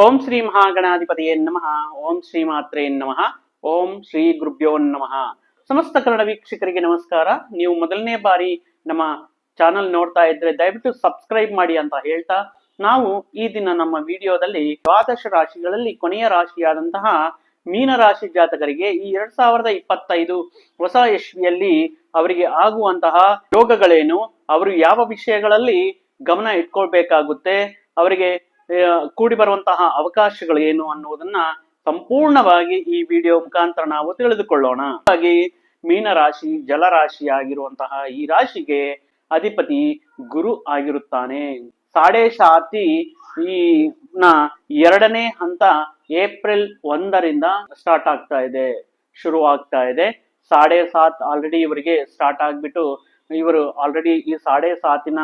ಓಂ ಶ್ರೀ ಮಹಾಗಣಾಧಿಪತಿಯೇ ನಮಃ. ಓಂ ಶ್ರೀ ಮಾತ್ರೇ ನಮಃ. ಓಂ ಶ್ರೀ ಗುರುಭ್ಯೋ ನಮಃ. ಸಮಸ್ತ ಕನ್ನಡ ವೀಕ್ಷಕರಿಗೆ ನಮಸ್ಕಾರ. ನೀವು ಮೊದಲನೇ ಬಾರಿ ನಮ್ಮ ಚಾನಲ್ ನೋಡ್ತಾ ಇದ್ರೆ ದಯವಿಟ್ಟು ಸಬ್ಸ್ಕ್ರೈಬ್ ಮಾಡಿ ಅಂತ ಹೇಳ್ತಾ, ನಾವು ಈ ದಿನ ನಮ್ಮ ವಿಡಿಯೋದಲ್ಲಿ ದ್ವಾದಶ ರಾಶಿಗಳಲ್ಲಿ ಕೊನೆಯ ರಾಶಿಯಾದಂತಹ ಮೀನ ರಾಶಿ ಜಾತಕರಿಗೆ ಈ ಎರಡ್ ಸಾವಿರದ ಇಪ್ಪತ್ತೈದು ಹೊಸ ಯಶ್ವಿಯಲ್ಲಿ ಅವರಿಗೆ ಆಗುವಂತಹ ಯೋಗಗಳೇನು, ಅವರು ಯಾವ ವಿಷಯಗಳಲ್ಲಿ ಗಮನ ಇಟ್ಕೊಳ್ಬೇಕಾಗುತ್ತೆ, ಅವರಿಗೆ ಕೂಡಿ ಬರುವಂತಹ ಅವಕಾಶಗಳು ಏನು ಅನ್ನುವುದನ್ನ ಸಂಪೂರ್ಣವಾಗಿ ಈ ವಿಡಿಯೋ ಮುಖಾಂತರ ನಾವು ತಿಳಿದುಕೊಳ್ಳೋಣ. ಹಾಗಾಗಿ ಮೀನ ರಾಶಿ ಜಲರಾಶಿ ಆಗಿರುವಂತಹ ಈ ರಾಶಿಗೆ ಅಧಿಪತಿ ಗುರು ಆಗಿರುತ್ತಾನೆ. ಸಾಡೆ ಸಾತಿ ಈ ನ ಎರಡನೇ ಹಂತ ಏಪ್ರಿಲ್ ಒಂದರಿಂದ ಸ್ಟಾರ್ಟ್ ಆಗ್ತಾ ಇದೆ, ಶುರು ಆಗ್ತಾ ಇದೆ. ಸಾಡೆ ಸಾತ್ ಆಲ್ರೆಡಿ ಇವರಿಗೆ ಸ್ಟಾರ್ಟ್ ಆಗ್ಬಿಟ್ಟು ಇವರು ಆಲ್ರೆಡಿ ಈ ಸಾಡೆ ಸಾತಿನ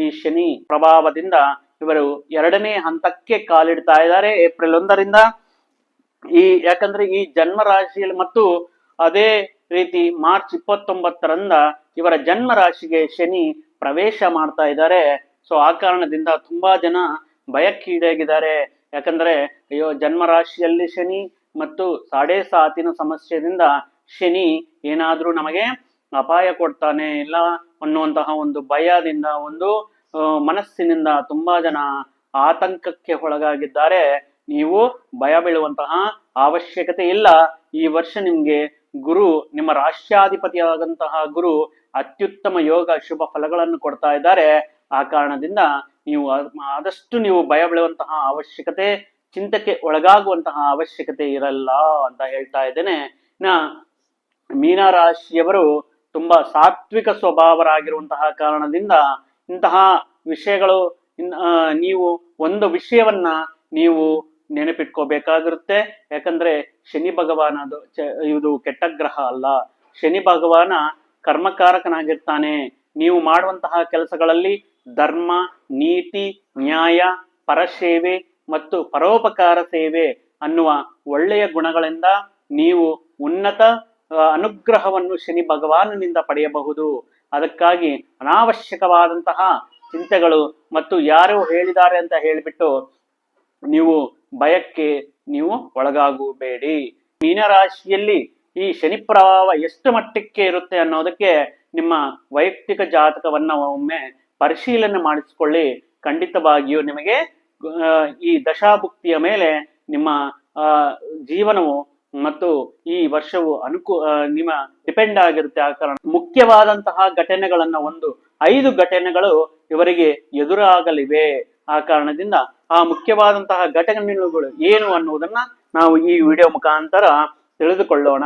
ಈ ಶನಿ ಪ್ರಭಾವದಿಂದ ಇವರು ಎರಡನೇ ಹಂತಕ್ಕೆ ಕಾಲಿಡ್ತಾ ಇದ್ದಾರೆ, ಏಪ್ರಿಲ್ ಒಂದರಿಂದ. ಈ, ಯಾಕಂದ್ರೆ ಈ ಜನ್ಮ ರಾಶಿಯಲ್ಲಿ ಮತ್ತು ಅದೇ ರೀತಿ ಮಾರ್ಚ್ ಇಪ್ಪತ್ತೊಂಬತ್ತರಿಂದ ಇವರ ಜನ್ಮ ರಾಶಿಗೆ ಶನಿ ಪ್ರವೇಶ ಮಾಡ್ತಾ ಇದ್ದಾರೆ. ಸೊ, ಆ ಕಾರಣದಿಂದ ತುಂಬಾ ಜನ ಭಯಕ್ಕೀಡಾಗಿದ್ದಾರೆ. ಯಾಕಂದ್ರೆ, ಅಯ್ಯೋ ಜನ್ಮ ರಾಶಿಯಲ್ಲಿ ಶನಿ ಮತ್ತು ಸಾಡೆ ಸಾತಿನ ಸಮಸ್ಯೆಯಿಂದ ಶನಿ ಏನಾದ್ರೂ ನಮಗೆ ಅಪಾಯ ಕೊಡ್ತಾನೆ ಇಲ್ಲ ಅನ್ನುವಂತಹ ಒಂದು ಭಯದಿಂದ ಒಂದು ಮನಸ್ಸಿನಿಂದ ತುಂಬಾ ಜನ ಆತಂಕಕ್ಕೆ ಒಳಗಾಗಿದ್ದಾರೆ. ನೀವು ಭಯ ಬೀಳುವಂತಹ ಅವಶ್ಯಕತೆ ಇಲ್ಲ. ಈ ವರ್ಷ ನಿಮ್ಗೆ ಗುರು, ನಿಮ್ಮ ರಾಷ್ಟ್ರಾಧಿಪತಿಯಾದಂತಹ ಗುರು ಅತ್ಯುತ್ತಮ ಯೋಗ ಶುಭ ಫಲಗಳನ್ನು ಕೊಡ್ತಾ ಇದ್ದಾರೆ. ಆ ಕಾರಣದಿಂದ ನೀವು ಆದಷ್ಟು ನೀವು ಭಯ ಬೀಳುವಂತಹ ಅವಶ್ಯಕತೆ ಚಿಂತಕ್ಕೆ ಒಳಗಾಗುವಂತಹ ಅವಶ್ಯಕತೆ ಇರಲ್ಲ ಅಂತ ಹೇಳ್ತಾ ಇದ್ದೇನೆ. ಇನ್ನ ಮೀನರಾಶಿಯವರು ತುಂಬಾ ಸಾತ್ವಿಕ ಸ್ವಭಾವರಾಗಿರುವಂತಹ ಕಾರಣದಿಂದ ಇಂತಹ ವಿಷಯಗಳು ನೀವು ಒಂದು ವಿಷಯವನ್ನ ನೀವು ನೆನಪಿಟ್ಕೋಬೇಕಾಗಿರುತ್ತೆ. ಯಾಕಂದ್ರೆ ಶನಿ ಭಗವಾನ ಅದು ಚ- ಇದು ಕೆಟ್ಟ ಗ್ರಹ ಅಲ್ಲ. ಶನಿ ಭಗವಾನ ಕರ್ಮಕಾರಕನಾಗಿರ್ತಾನೆ. ನೀವು ಮಾಡುವಂತಹ ಕೆಲಸಗಳಲ್ಲಿ ಧರ್ಮ, ನೀತಿ, ನ್ಯಾಯ, ಪರಸೇವೆ ಮತ್ತು ಪರೋಪಕಾರ ಸೇವೆ ಅನ್ನುವ ಒಳ್ಳೆಯ ಗುಣಗಳಿಂದ ನೀವು ಉನ್ನತ ಅನುಗ್ರಹವನ್ನು ಶನಿ ಭಗವಾನನಿಂದ ಪಡೆಯಬಹುದು. ಅದಕ್ಕಾಗಿ ಅನಾವಶ್ಯಕವಾದಂತಹ ಚಿಂತೆಗಳು ಮತ್ತು ಯಾರು ಹೇಳಿದ್ದಾರೆ ಅಂತ ಹೇಳಿಬಿಟ್ಟು ನೀವು ಭಯಕ್ಕೆ ನೀವು ಒಳಗಾಗಬೇಡಿ. ಮೀನರಾಶಿಯಲ್ಲಿ ಈ ಶನಿ ಪ್ರಭಾವ ಎಷ್ಟು ಮಟ್ಟಕ್ಕೆ ಇರುತ್ತೆ ಅನ್ನೋದಕ್ಕೆ ನಿಮ್ಮ ವೈಯಕ್ತಿಕ ಜಾತಕವನ್ನ ಒಮ್ಮೆ ಪರಿಶೀಲನೆ ಮಾಡಿಸಿಕೊಳ್ಳಿ. ಖಂಡಿತವಾಗಿಯೂ ನಿಮಗೆ ಈ ದಶಾಭುಕ್ತಿಯ ಮೇಲೆ ನಿಮ್ಮ ಜೀವನವು ಮತ್ತು ಈ ವರ್ಷವು ಅನುಕೂ ನಿಮ್ಮ ಡಿಪೆಂಡ್ ಆಗಿರುತ್ತೆ ಆ ಕಾರಣ. ಮುಖ್ಯವಾದಂತಹ ಘಟನೆಗಳನ್ನ ಒಂದು ಐದು ಘಟನೆಗಳು ಇವರಿಗೆ ಎದುರಾಗಲಿವೆ ಆ ಕಾರಣದಿಂದ ಆ ಮುಖ್ಯವಾದಂತಹ ಘಟನೆಗಳು ಏನು ಅನ್ನುವುದನ್ನ ನಾವು ಈ ವಿಡಿಯೋ ಮುಖಾಂತರ ತಿಳಿದುಕೊಳ್ಳೋಣ.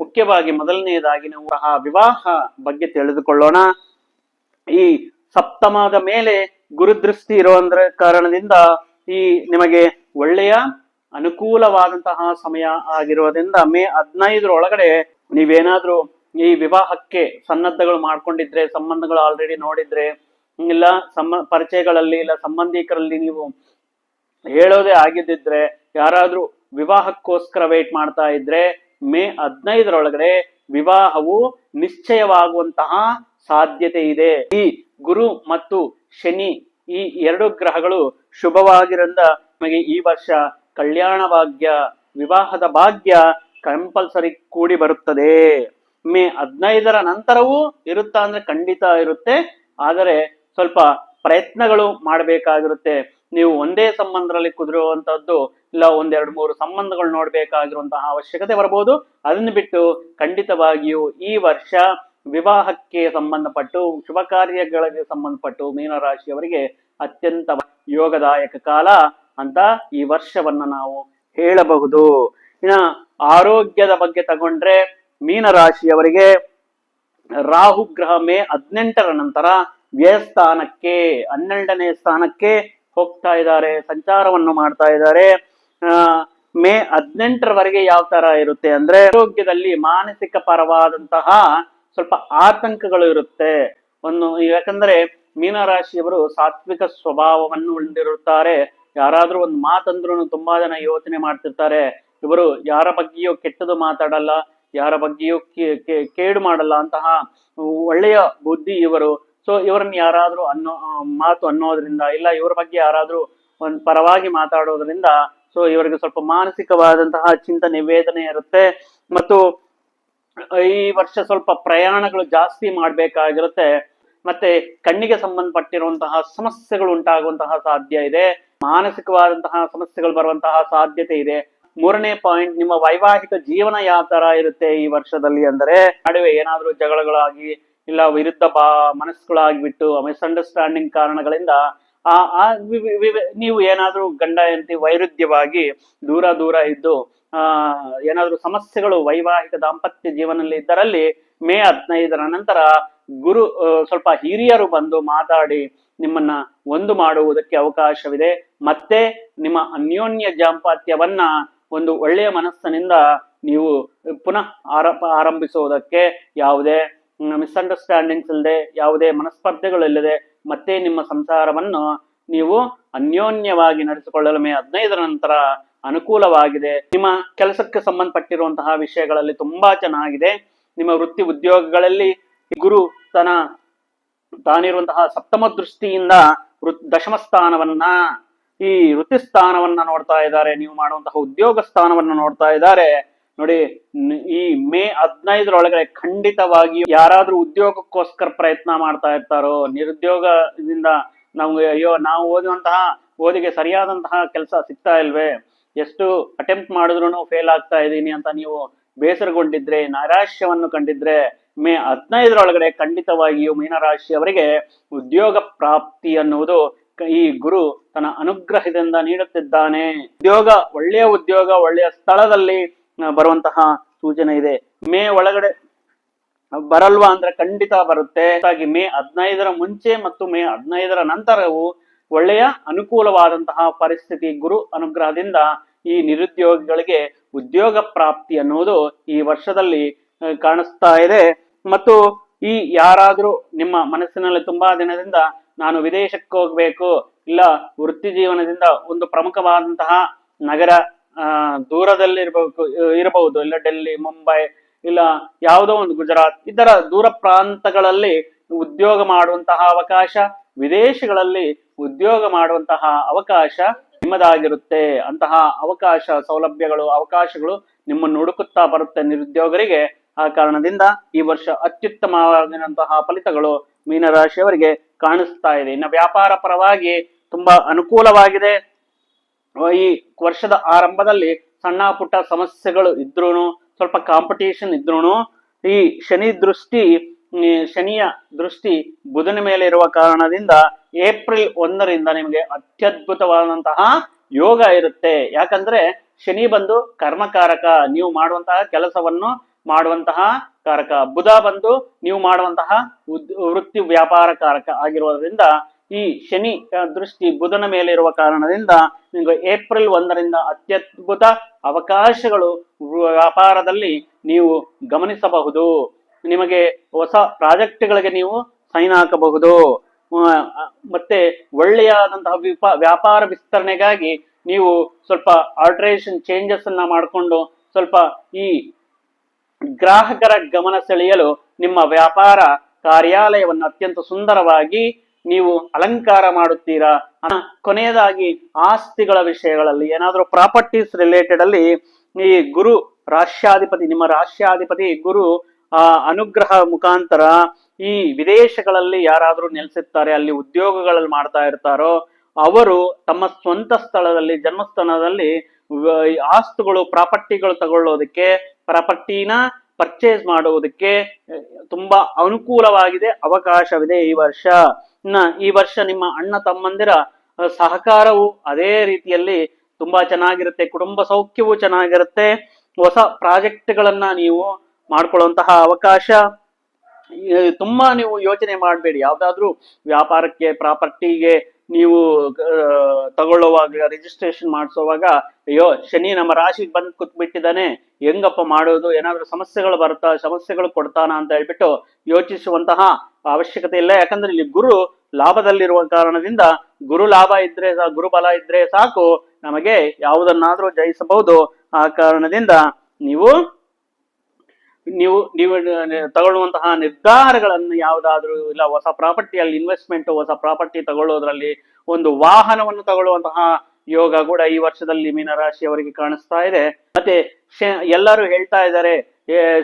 ಮುಖ್ಯವಾಗಿ ಮೊದಲನೆಯದಾಗಿ ನಾವು ಆ ವಿವಾಹ ಬಗ್ಗೆ ತಿಳಿದುಕೊಳ್ಳೋಣ. ಈ ಸಪ್ತಮದ ಮೇಲೆ ಗುರುದೃಷ್ಟಿ ಇರುವಂದ್ರ ಕಾರಣದಿಂದ ಈ ನಿಮಗೆ ಒಳ್ಳೆಯ ಅನುಕೂಲವಾದಂತಹ ಸಮಯ ಆಗಿರೋದ್ರಿಂದ ಮೇ ಹದಿನೈದರೊಳಗಡೆ ನೀವೇನಾದ್ರೂ ಈ ವಿವಾಹಕ್ಕೆ ಸನ್ನದ್ಧಗಳು ಮಾಡ್ಕೊಂಡಿದ್ರೆ, ಸಂಬಂಧಗಳು ಆಲ್ರೆಡಿ ನೋಡಿದ್ರೆ, ಇಲ್ಲ ಸಮ, ಪರಿಚಯಗಳಲ್ಲಿ ಇಲ್ಲ ಸಂಬಂಧಿಕರಲ್ಲಿ ನೀವು ಹೇಳೋದೇ ಆಗಿದ್ದಿದ್ರೆ, ಯಾರಾದ್ರೂ ವಿವಾಹಕ್ಕೋಸ್ಕರ ವೇಟ್ ಮಾಡ್ತಾ ಇದ್ರೆ, ಮೇ ಹದಿನೈದರೊಳಗಡೆ ವಿವಾಹವು ನಿಶ್ಚಯವಾಗುವಂತಹ ಸಾಧ್ಯತೆ ಇದೆ. ಈ ಗುರು ಮತ್ತು ಶನಿ ಈ ಎರಡು ಗ್ರಹಗಳು ಶುಭವಾಗಿರಂದ ನಮಗೆ ಈ ವರ್ಷ ಕಲ್ಯಾಣ ಭಾಗ್ಯ, ವಿವಾಹದ ಭಾಗ್ಯ ಕಂಪಲ್ಸರಿ ಕೂಡಿ ಬರುತ್ತದೆ. ಮೇ ಹದಿನೈದರ ನಂತರವೂ ಇರುತ್ತಾ ಅಂದ್ರೆ ಖಂಡಿತ ಇರುತ್ತೆ. ಆದರೆ ಸ್ವಲ್ಪ ಪ್ರಯತ್ನಗಳು ಮಾಡಬೇಕಾಗಿರುತ್ತೆ. ನೀವು ಒಂದೇ ಸಂಬಂಧದಲ್ಲಿ ಕುದುರುವಂತದ್ದು ಇಲ್ಲ ಒಂದೆರಡು ಮೂರು ಸಂಬಂಧಗಳು ನೋಡಬೇಕಾಗಿರುವಂತಹ ಅವಶ್ಯಕತೆ ಬರಬಹುದು. ಅದನ್ನು ಬಿಟ್ಟು ಖಂಡಿತವಾಗಿಯೂ ಈ ವರ್ಷ ವಿವಾಹಕ್ಕೆ ಸಂಬಂಧಪಟ್ಟು, ಶುಭ ಕಾರ್ಯಗಳಿಗೆ ಸಂಬಂಧಪಟ್ಟು ಮೀನರಾಶಿಯವರಿಗೆ ಅತ್ಯಂತ ಯೋಗದಾಯಕ ಕಾಲ ಅಂತ ಈ ವರ್ಷವನ್ನ ನಾವು ಹೇಳಬಹುದು. ಇನ್ನ ಆರೋಗ್ಯದ ಬಗ್ಗೆ ತಗೊಂಡ್ರೆ ಮೀನರಾಶಿಯವರಿಗೆ ರಾಹು ಗ್ರಹ ಮೇ ಹದಿನೆಂಟರ ನಂತರ ವ್ಯಯಸ್ಥಾನಕ್ಕೆ, ಹನ್ನೆರಡನೇ ಸ್ಥಾನಕ್ಕೆ ಹೋಗ್ತಾ ಇದ್ದಾರೆ, ಸಂಚಾರವನ್ನು ಮಾಡ್ತಾ ಇದ್ದಾರೆ. ಮೇ ಹದಿನೆಂಟರವರೆಗೆ ಯಾವ ತರ ಇರುತ್ತೆ ಅಂದ್ರೆ ಆರೋಗ್ಯದಲ್ಲಿ ಮಾನಸಿಕ ಪರವಾದಂತಹ ಸ್ವಲ್ಪ ಆತಂಕಗಳು ಇರುತ್ತೆ. ಒಂದು, ಯಾಕಂದ್ರೆ ಮೀನರಾಶಿಯವರು ಸಾತ್ವಿಕ ಸ್ವಭಾವವನ್ನು ಹೊಂದಿರುತ್ತಾರೆ. ಯಾರಾದ್ರೂ ಒಂದು ಮಾತಂದ್ರೂ ತುಂಬಾ ಜನ ಯೋಚನೆ ಮಾಡ್ತಿರ್ತಾರೆ, ಇವರು ಯಾರ ಬಗ್ಗೆಯೂ ಕೆಟ್ಟದು ಮಾತಾಡಲ್ಲ, ಯಾರ ಬಗ್ಗೆಯೂ ಕೇಡು ಮಾಡಲ್ಲ ಅಂತಹ ಒಳ್ಳೆಯ ಬುದ್ಧಿ ಇವರು. ಸೊ ಇವರನ್ನ ಯಾರಾದ್ರೂ ಅನ್ನೋ ಮಾತು ಅನ್ನೋದ್ರಿಂದ ಇಲ್ಲ, ಇವ್ರ ಬಗ್ಗೆ ಯಾರಾದ್ರೂ ಒಂದ್ ಪರವಾಗಿ ಮಾತಾಡೋದ್ರಿಂದ ಸೊ ಇವರಿಗೆ ಸ್ವಲ್ಪ ಮಾನಸಿಕವಾದಂತಹ ಚಿಂತನೆ, ವೇದನೆ ಇರುತ್ತೆ. ಮತ್ತು ಈ ವರ್ಷ ಸ್ವಲ್ಪ ಪ್ರಯಾಣಗಳು ಜಾಸ್ತಿ ಮಾಡ್ಬೇಕಾಗಿರುತ್ತೆ. ಮತ್ತೆ ಕಣ್ಣಿಗೆ ಸಂಬಂಧಪಟ್ಟಿರುವಂತಹ ಸಮಸ್ಯೆಗಳು ಉಂಟಾಗುವಂತಹ ಸಾಧ್ಯ ಇದೆ. ಮಾನಸಿಕವಾದಂತಹ ಸಮಸ್ಯೆಗಳು ಬರುವಂತಹ ಸಾಧ್ಯತೆ ಇದೆ. ಮೂರನೇ ಪಾಯಿಂಟ್ ನಿಮ್ಮ ವೈವಾಹಿಕ ಜೀವನ ಯಾವ ತರ ಇರುತ್ತೆ ಈ ವರ್ಷದಲ್ಲಿ ಅಂದರೆ, ನಡುವೆ ಏನಾದ್ರೂ ಜಗಳಗಳಾಗಿ ಇಲ್ಲ ವಿರುದ್ಧ ಬಾ ಮನಸ್ಸುಗಳಾಗಿಬಿಟ್ಟು ಮಿಸ್ಅಂಡರ್ಸ್ಟ್ಯಾಂಡಿಂಗ್ ಕಾರಣಗಳಿಂದ, ಆ ನೀವು ಏನಾದ್ರೂ ಗಂಡ ಎಂತಿ ವೈರುಧ್ಯವಾಗಿ ದೂರ ದೂರ ಇದ್ದು, ಆ, ಏನಾದ್ರೂ ಸಮಸ್ಯೆಗಳು ವೈವಾಹಿಕ ದಾಂಪತ್ಯ ಜೀವನದಲ್ಲಿ ಇದ್ದರಲ್ಲಿ ಮೇ ಹದಿನೈದರ ನಂತರ ಗುರು ಸ್ವಲ್ಪ ಹಿರಿಯರು ಬಂದು ಮಾತಾಡಿ ನಿಮ್ಮನ್ನ ಒಂದು ಮಾಡುವುದಕ್ಕೆ ಅವಕಾಶವಿದೆ. ಮತ್ತೆ ನಿಮ್ಮ ಅನ್ಯೋನ್ಯ ಜಾಂಪಾತ್ಯವನ್ನ ಒಂದು ಒಳ್ಳೆಯ ಮನಸ್ಸಿನಿಂದ ನೀವು ಪುನಃ ಆರಂಭ ಆರಂಭಿಸುವುದಕ್ಕೆ ಯಾವುದೇ ಮಿಸ್ಅಂಡರ್ಸ್ಟ್ಯಾಂಡಿಂಗ್ಸ್ ಇಲ್ಲದೆ ಯಾವುದೇ ಮನಸ್ಪರ್ಧೆಗಳಿಲ್ಲದೆ ಮತ್ತೆ ನಿಮ್ಮ ಸಂಸಾರವನ್ನು ನೀವು ಅನ್ಯೋನ್ಯವಾಗಿ ನಡೆಸಿಕೊಳ್ಳಲು ಮೇ ಹದಿನೈದರ ನಂತರ ಅನುಕೂಲವಾಗಿದೆ. ನಿಮ್ಮ ಕೆಲಸಕ್ಕೆ ಸಂಬಂಧಪಟ್ಟಿರುವಂತಹ ವಿಷಯಗಳಲ್ಲಿ ತುಂಬಾ ಚೆನ್ನಾಗಿದೆ. ನಿಮ್ಮ ವೃತ್ತಿ ಉದ್ಯೋಗಗಳಲ್ಲಿ ಗುರು ತನ್ನ ತಾನಿರುವಂತಹ ಸಪ್ತಮ ದೃಷ್ಟಿಯಿಂದ ದಶಮ ಸ್ಥಾನವನ್ನ, ಈ ವೃತ್ತಿ ಸ್ಥಾನವನ್ನ ನೋಡ್ತಾ ಇದ್ದಾರೆ. ನೀವು ಮಾಡುವಂತಹ ಉದ್ಯೋಗ ಸ್ಥಾನವನ್ನ ನೋಡ್ತಾ ಇದ್ದಾರೆ. ನೋಡಿ ಈ ಮೇ ಹದಿನೈದರೊಳಗಡೆ ಖಂಡಿತವಾಗಿ ಯಾರಾದ್ರೂ ಉದ್ಯೋಗಕ್ಕೋಸ್ಕರ ಪ್ರಯತ್ನ ಮಾಡ್ತಾ ಇರ್ತಾರೋ, ನಿರುದ್ಯೋಗದಿಂದ ನಮ್ಗೆ ಅಯ್ಯೋ, ನಾವು ಓದುವಂತಹ, ಓದಿಗೆ ಸರಿಯಾದಂತಹ ಕೆಲಸ ಸಿಗ್ತಾ ಇಲ್ವೇ? ಎಷ್ಟು ಅಟೆಂಪ್ಟ್ ಮಾಡಿದ್ರು ಫೇಲ್ ಆಗ್ತಾ ಇದ್ದೀನಿ ಅಂತ ನೀವು ಬೇಸರಗೊಂಡಿದ್ರೆ, ನೈರಾಶ್ಯವನ್ನು ಕಂಡಿದ್ರೆ, ಮೇ ಹದಿನೈದರೊಳಗಡೆ ಖಂಡಿತವಾಗಿಯೂ ಮೀನರಾಶಿಯವರಿಗೆ ಉದ್ಯೋಗ ಪ್ರಾಪ್ತಿ ಅನ್ನುವುದು ಈ ಗುರು ತನ್ನ ಅನುಗ್ರಹದಿಂದ ನೀಡುತ್ತಿದ್ದಾನೆ. ಉದ್ಯೋಗ, ಒಳ್ಳೆಯ ಉದ್ಯೋಗ, ಒಳ್ಳೆಯ ಸ್ಥಳದಲ್ಲಿ ಬರುವಂತಹ ಸೂಚನೆ ಇದೆ. ಮೇ ಒಳಗಡೆ ಬರಲ್ವಾ ಅಂದ್ರೆ ಖಂಡಿತ ಬರುತ್ತೆ. ಹಾಗಾಗಿ ಮೇ ಹದಿನೈದರ ಮುಂಚೆ ಮತ್ತು ಮೇ ಹದಿನೈದರ ನಂತರವು ಒಳ್ಳೆಯ ಅನುಕೂಲವಾದಂತಹ ಪರಿಸ್ಥಿತಿ ಗುರು ಅನುಗ್ರಹದಿಂದ ಈ ನಿರುದ್ಯೋಗಿಗಳಿಗೆ ಉದ್ಯೋಗ ಪ್ರಾಪ್ತಿ ಅನ್ನುವುದು ಈ ವರ್ಷದಲ್ಲಿ ಕಾಣಿಸ್ತಾ ಇದೆ. ಮತ್ತು ಈ ಯಾರಾದರೂ ನಿಮ್ಮ ಮನಸ್ಸಿನಲ್ಲಿ ತುಂಬಾ ದಿನದಿಂದ ನಾನು ವಿದೇಶಕ್ಕೆ ಹೋಗ್ಬೇಕು, ಇಲ್ಲ ವೃತ್ತಿ ಜೀವನದಿಂದ ಒಂದು ಪ್ರಮುಖವಾದಂತಹ ನಗರ ದೂರದಲ್ಲಿ ಇರಬೇಕು ಇರಬಹುದು ಇಲ್ಲ ಡೆಲ್ಲಿ, ಮುಂಬೈ, ಇಲ್ಲ ಯಾವುದೋ ಒಂದು ಗುಜರಾತ್ ಇತರ ದೂರ ಪ್ರಾಂತಗಳಲ್ಲಿ ಉದ್ಯೋಗ ಮಾಡುವಂತಹ ಅವಕಾಶ, ವಿದೇಶಗಳಲ್ಲಿ ಉದ್ಯೋಗ ಮಾಡುವಂತಹ ಅವಕಾಶ ನಿಮ್ಮದಾಗಿರುತ್ತೆ. ಅಂತಹ ಅವಕಾಶ ಸೌಲಭ್ಯಗಳು, ಅವಕಾಶಗಳು ನಿಮ್ಮನ್ನು ಹುಡುಕುತ್ತಾ ಬರುತ್ತೆ ನಿರುದ್ಯೋಗರಿಗೆ. ಆ ಕಾರಣದಿಂದ ಈ ವರ್ಷ ಅತ್ಯುತ್ತಮವಾಗಿರುವಂತಹ ಫಲಿತಗಳು ಮೀನರಾಶಿಯವರಿಗೆ ಕಾಣಿಸ್ತಾ ಇದೆ. ಇನ್ನು ವ್ಯಾಪಾರ ಪರವಾಗಿ ತುಂಬಾ ಅನುಕೂಲವಾಗಿದೆ. ಈ ವರ್ಷದ ಆರಂಭದಲ್ಲಿ ಸಣ್ಣ ಪುಟ್ಟ ಸಮಸ್ಯೆಗಳು ಇದ್ರೂನು, ಸ್ವಲ್ಪ ಕಾಂಪಿಟೇಷನ್ ಇದ್ರೂನು, ಈ ಶನಿ ದೃಷ್ಟಿ ಶನಿಯ ದೃಷ್ಟಿ ಬುಧನ ಮೇಲೆ ಇರುವ ಕಾರಣದಿಂದ ಏಪ್ರಿಲ್ ಒಂದರಿಂದ ನಿಮಗೆ ಅತ್ಯದ್ಭುತವಾದಂತಹ ಯೋಗ ಇರುತ್ತೆ. ಯಾಕಂದ್ರೆ ಶನಿ ಬಂದು ಕರ್ಮಕಾರಕ, ನೀವು ಮಾಡುವಂತಹ ಕೆಲಸವನ್ನು ಮಾಡುವಂತಹ ಕಾರಕ. ಬುಧ ಬಂದು ನೀವು ಮಾಡುವಂತಹ ವೃತ್ತಿ ವ್ಯಾಪಾರ ಕಾರಕ ಆಗಿರುವುದರಿಂದ ಈ ಶನಿ ದೃಷ್ಟಿ ಬುಧನ ಮೇಲೆ ಇರುವ ಕಾರಣದಿಂದ ನಿಮಗೆ ಏಪ್ರಿಲ್ ಒಂದರಿಂದ ಅತ್ಯದ್ಭುತ ಅವಕಾಶಗಳು ವ್ಯಾಪಾರದಲ್ಲಿ ನೀವು ಗಮನಿಸಬಹುದು. ನಿಮಗೆ ಹೊಸ ಪ್ರಾಜೆಕ್ಟ್ಗಳಿಗೆ ನೀವು ಸೈನ್ ಹಾಕಬಹುದು. ಮತ್ತೆ ಒಳ್ಳೆಯಾದಂತಹ ವಿಪ, ವ್ಯಾಪಾರ ವಿಸ್ತರಣೆಗಾಗಿ ನೀವು ಸ್ವಲ್ಪ ಆಲ್ಟ್ರೇಷನ್ ಚೇಂಜಸ್ ಅನ್ನ ಮಾಡಿಕೊಂಡು ಸ್ವಲ್ಪ ಈ ಗ್ರಾಹಕರ ಗಮನ ಸೆಳೆಯಲು ನಿಮ್ಮ ವ್ಯಾಪಾರ ಕಾರ್ಯಾಲಯವನ್ನು ಅತ್ಯಂತ ಸುಂದರವಾಗಿ ನೀವು ಅಲಂಕಾರ ಮಾಡುತ್ತೀರಾ? ಕೊನೆಯದಾಗಿ ಆಸ್ತಿಗಳ ವಿಷಯಗಳಲ್ಲಿ ಏನಾದರೂ ಪ್ರಾಪರ್ಟೀಸ್ ರಿಲೇಟೆಡ್ ಅಲ್ಲಿ ಈ ಗುರು ರಾಷ್ಟ್ರಾಧಿಪತಿ, ನಿಮ್ಮ ರಾಷ್ಟ್ರಾಧಿಪತಿ ಗುರು ಆ ಅನುಗ್ರಹ ಮುಖಾಂತರ ಈ ವಿದೇಶಗಳಲ್ಲಿ ಯಾರಾದರೂ ನೆಲೆಸಿರ್ತಾರೆ, ಅಲ್ಲಿ ಉದ್ಯೋಗಗಳಲ್ಲಿ ಮಾಡ್ತಾ ಇರ್ತಾರೋ, ಅವರು ತಮ್ಮ ಸ್ವಂತ ಸ್ಥಳದಲ್ಲಿ, ಜನ್ಮಸ್ಥಾನದಲ್ಲಿ ಆಸ್ತುಗಳು, ಪ್ರಾಪರ್ಟಿಗಳು ತಗೊಳ್ಳೋದಕ್ಕೆ, ಪ್ರಾಪರ್ಟಿನ ಪರ್ಚೇಸ್ ಮಾಡುವುದಕ್ಕೆ ತುಂಬಾ ಅನುಕೂಲವಾಗಿದೆ, ಅವಕಾಶವಿದೆ ಈ ವರ್ಷ. ಈ ವರ್ಷ ನಿಮ್ಮ ಅಣ್ಣ ತಮ್ಮಂದಿರ ಸಹಕಾರವು ಅದೇ ರೀತಿಯಲ್ಲಿ ತುಂಬಾ ಚೆನ್ನಾಗಿರುತ್ತೆ, ಕುಟುಂಬ ಸೌಖ್ಯವೂ ಚೆನ್ನಾಗಿರುತ್ತೆ. ಹೊಸ ಪ್ರಾಜೆಕ್ಟ್ಗಳನ್ನ ನೀವು ಮಾಡ್ಕೊಳ್ಳುವಂತಹ ಅವಕಾಶ. ತುಂಬಾ ನೀವು ಯೋಚನೆ ಮಾಡಬೇಡಿ. ಯಾವ್ದಾದ್ರು ವ್ಯಾಪಾರಕ್ಕೆ, ಪ್ರಾಪರ್ಟಿಗೆ ನೀವು ತಗೊಳ್ಳುವಾಗ ರಿಜಿಸ್ಟ್ರೇಷನ್ ಮಾಡಿಸುವಾಗ, ಅಯ್ಯೋ, ಶನಿ ನಮ್ಮ ರಾಶಿಗೆ ಬಂದು ಕುತ್ಬಿಟ್ಟಿದ್ದಾನೆ. ಹೆಂಗಪ್ಪ ಮಾಡೋದು? ಏನಾದ್ರೂ ಸಮಸ್ಯೆಗಳು ಬರುತ್ತಾ? ಸಮಸ್ಯೆಗಳು ಕೊಡ್ತಾನ ಅಂತ ಹೇಳ್ಬಿಟ್ಟು ಯೋಚಿಸುವಂತಹ ಅವಶ್ಯಕತೆ ಇಲ್ಲ. ಯಾಕಂದ್ರೆ ಇಲ್ಲಿ ಗುರು ಲಾಭದಲ್ಲಿರುವ ಕಾರಣದಿಂದ ಗುರು ಲಾಭ ಇದ್ರೆ ಗುರು ಬಲ ಇದ್ರೆ ಸಾಕು. ನಮಗೆ ಯಾವುದನ್ನಾದ್ರೂ ಜಯಿಸಬಹುದು. ಆ ಕಾರಣದಿಂದ ನೀವು ನೀವು ನೀವು ತಗೊಳ್ಳುವಂತಹ ನಿರ್ಧಾರಗಳನ್ನು ಯಾವುದಾದ್ರೂ, ಇಲ್ಲ ಹೊಸ ಪ್ರಾಪರ್ಟಿಯಲ್ಲಿ ಇನ್ವೆಸ್ಟ್ಮೆಂಟ್ ಹೊಸ ಪ್ರಾಪರ್ಟಿ ತಗೊಳ್ಳೋದ್ರಲ್ಲಿ ಒಂದು ವಾಹನವನ್ನು ತಗೊಳ್ಳುವಂತಹ ಯೋಗ ಕೂಡ ಈ ವರ್ಷದಲ್ಲಿ ಮೀನರಾಶಿಯವರಿಗೆ ಕಾಣಿಸ್ತಾ ಇದೆ. ಮತ್ತೆ ಎಲ್ಲರೂ ಹೇಳ್ತಾ ಇದ್ದಾರೆ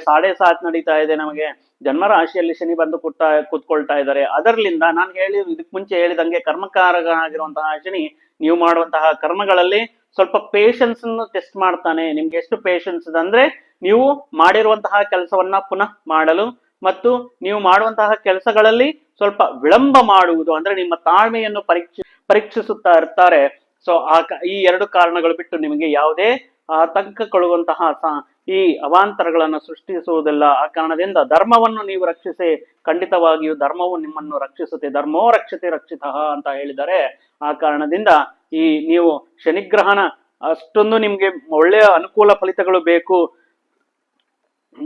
ಸಾಡೆ ಸಾತ್ ನಡೀತಾ ಇದೆ ನಮಗೆ. ಜನ್ಮ ರಾಶಿಯಲ್ಲಿ ಶನಿ ಬಂದು ಕುಟ್ಟ, ಕೂತ್ಕೊಳ್ತಾ ಇದ್ದಾರೆ. ಅದರಲ್ಲಿಂದ ನಾನು ಹೇಳಿ ಇದಕ್ಕೆ ಮುಂಚೆ ಹೇಳಿದಂಗೆ ಕರ್ಮಕಾರಕನಾಗಿರುವಂತಹ ಶನಿ, ನೀವು ಮಾಡುವಂತಹ ಕರ್ಮಗಳಲ್ಲಿ ಸ್ವಲ್ಪ ಪೇಷನ್ಸ್ ಅನ್ನು ಟೆಸ್ಟ್ ಮಾಡ್ತಾನೆ. ನಿಮ್ಗೆ ಎಷ್ಟು ಪೇಷನ್ಸ್ ಅಂದ್ರೆ ನೀವು ಮಾಡಿರುವಂತಹ ಕೆಲಸವನ್ನ ಪುನಃ ಮಾಡಲು ಮತ್ತು ನೀವು ಮಾಡುವಂತಹ ಕೆಲಸಗಳಲ್ಲಿ ಸ್ವಲ್ಪ ವಿಳಂಬ ಮಾಡುವುದು ಅಂದ್ರೆ ನಿಮ್ಮ ತಾಳ್ಮೆಯನ್ನು ಪರೀಕ್ಷೆ, ಪರೀಕ್ಷಿಸುತ್ತಾ ಇರ್ತಾರೆ. ಸೊ ಆ ಈ ಎರಡು ಕಾರಣಗಳು ಬಿಟ್ಟು ನಿಮಗೆ ಯಾವುದೇ ಆತಂಕ ಸ- ಈ ಅವಾಂತರಗಳನ್ನು ಸೃಷ್ಟಿಸುವುದಿಲ್ಲ. ಆ ಕಾರಣದಿಂದ ಧರ್ಮವನ್ನು ನೀವು ರಕ್ಷಿಸಿ, ಖಂಡಿತವಾಗಿಯೂ ಧರ್ಮವು ನಿಮ್ಮನ್ನು ರಕ್ಷಿಸುತ್ತೆ. ಧರ್ಮೋ ರಕ್ಷತೆ ರಕ್ಷಿತ ಅಂತ ಹೇಳಿದರೆ, ಆ ಕಾರಣದಿಂದ ಈ ನೀವು ಶನಿಗ್ರಹಣ, ಅಷ್ಟೊಂದು ನಿಮ್ಗೆ ಒಳ್ಳೆಯ ಅನುಕೂಲ ಫಲಿತಗಳು ಬೇಕು.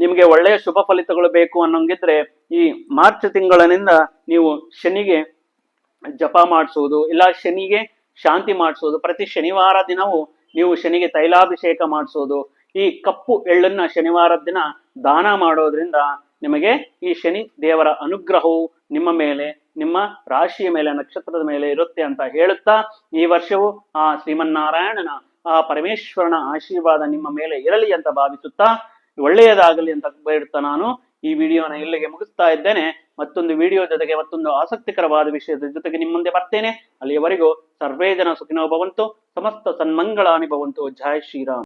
ನಿಮಗೆ ಒಳ್ಳೆಯ ಶುಭ ಫಲಿತಗಳು ಬೇಕು ಅನ್ನೋಂಗಿದ್ರೆ ಈ ಮಾರ್ಚ್ ತಿಂಗಳಿನಿಂದ ನೀವು ಶನಿಗೆ ಜಪ ಮಾಡಿಸುವುದು ಇಲ್ಲ ಶನಿಗೆ ಶಾಂತಿ ಮಾಡಿಸೋದು, ಪ್ರತಿ ಶನಿವಾರ ದಿನವೂ ನೀವು ಶನಿಗೆ ತೈಲಾಭಿಷೇಕ ಮಾಡಿಸೋದು, ಈ ಕಪ್ಪು ಎಳ್ಳನ್ನ ಶನಿವಾರದ ದಿನ ದಾನ ಮಾಡೋದ್ರಿಂದ ನಿಮಗೆ ಈ ಶನಿ ದೇವರ ಅನುಗ್ರಹವು ನಿಮ್ಮ ಮೇಲೆ, ನಿಮ್ಮ ರಾಶಿಯ ಮೇಲೆ, ನಕ್ಷತ್ರದ ಮೇಲೆ ಇರುತ್ತೆ ಅಂತ ಹೇಳುತ್ತಾ ಈ ವರ್ಷವು ಆ ಶ್ರೀಮನ್ನಾರಾಯಣನ, ಆ ಪರಮೇಶ್ವರನ ಆಶೀರ್ವಾದ ನಿಮ್ಮ ಮೇಲೆ ಇರಲಿ ಅಂತ ಭಾವಿಸುತ್ತಾ ಒಳ್ಳೆಯದಾಗಲಿ ಅಂತ ಬೇಡ್ತಾ ನಾನು ಈ ವಿಡಿಯೋನ ಇಲ್ಲಿಗೆ ಮುಗಿಸ್ತಾ ಇದ್ದೇನೆ. ಮತ್ತೊಂದು ವಿಡಿಯೋ ಜೊತೆಗೆ ಮತ್ತೊಂದು ಆಸಕ್ತಿಕರವಾದ ವಿಷಯದ ಜೊತೆಗೆ ನಿಮ್ಮ ಮುಂದೆ ಬರ್ತೇನೆ. ಅಲ್ಲಿಯವರೆಗೂ ಸರ್ವೇ ಜನ ಸುಖಿನೋ ಭವಂತು, ಸಮಸ್ತ ಸನ್ಮಂಗಳಾನಿ ಭವಂತು. ಜೈ ಶ್ರೀರಾಮ್.